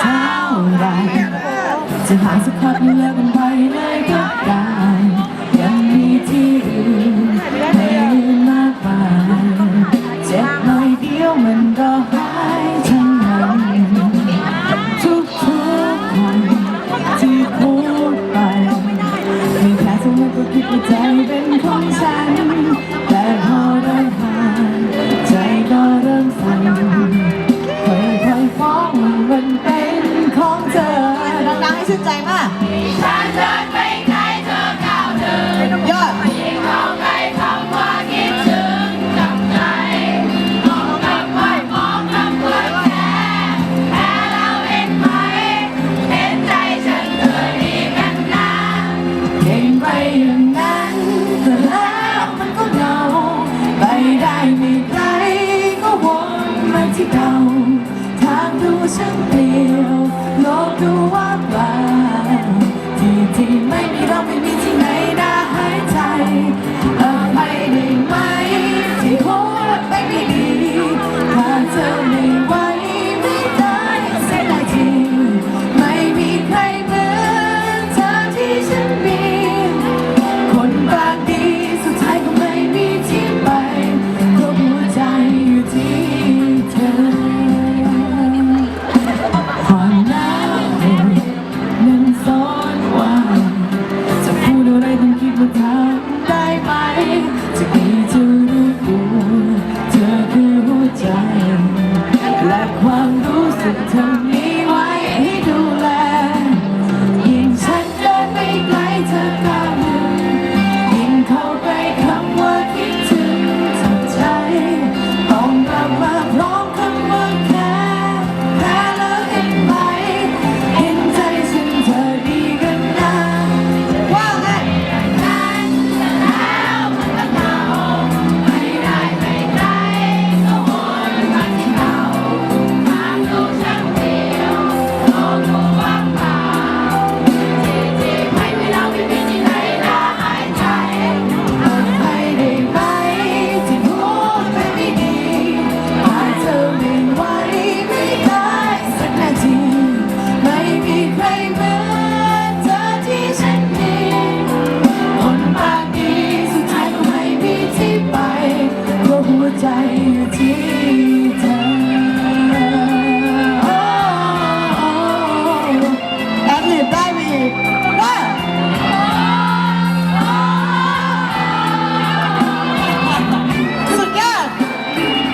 เท่าไหรจะหาสักพักเลิกกัน ชื่นใจมากฉันเดินไปไกลเธอก้าวเดินยอดยิ่งเข้าใกล้คำว่าคิดถึงจับใจมองกลับไปมองกลับตัวแค่แพ้แล้วเห็นไหมเห็นใจฉันเธอดีกันนะเก่งไปอย่างนั้นแต่แล้วมันก็เหงาไปได้ไม่ไกลก็วนมาที่เก่าทางดูช่างเปลี่ยว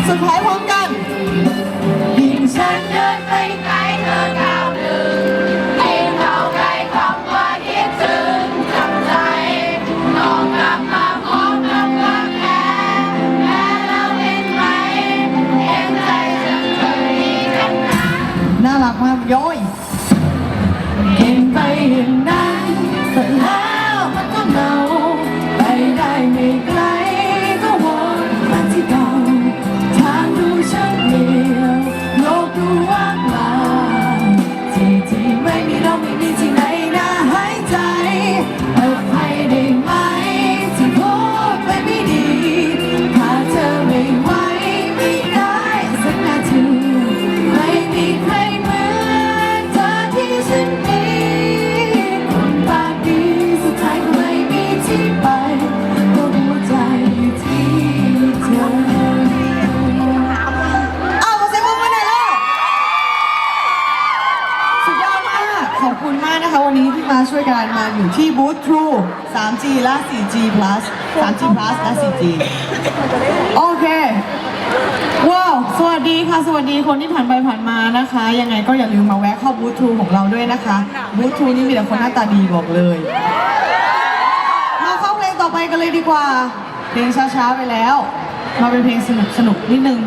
สุดท้ายพร้อมกันยิ่งฉันเดินไปไกลเธอก้าวหนึ่งยิ่งเข้าใกล้คำว่าคิดถึงจับใจต้องกลับมาพร้อมกับว่าแค่แพ้แล้วเห็นไหมเห็นใจฉันเธอดีกันนะน่ารักมากย้อยเก่งไปอย่างนั้ มาช่วยกันมาอยู่ที่บูธ True 3G และ 4G plus 3G plus และ 4G โอเคว้าวสวัสดีค่ะ สวัสดีคนที่ผ่านไปผ่านมานะคะ ยังไงก็อย่าลืมมาแวะเข้าบูธ True ของเราด้วยนะคะบูธ True นี่มีแต่คนหน้าตาดีบอกเลย มาเข้าเพลงต่อไปกันเลยดีกว่า เพลงช้าๆไปแล้ว มาเป็นเพลงสนุกสนุกๆนิดนึง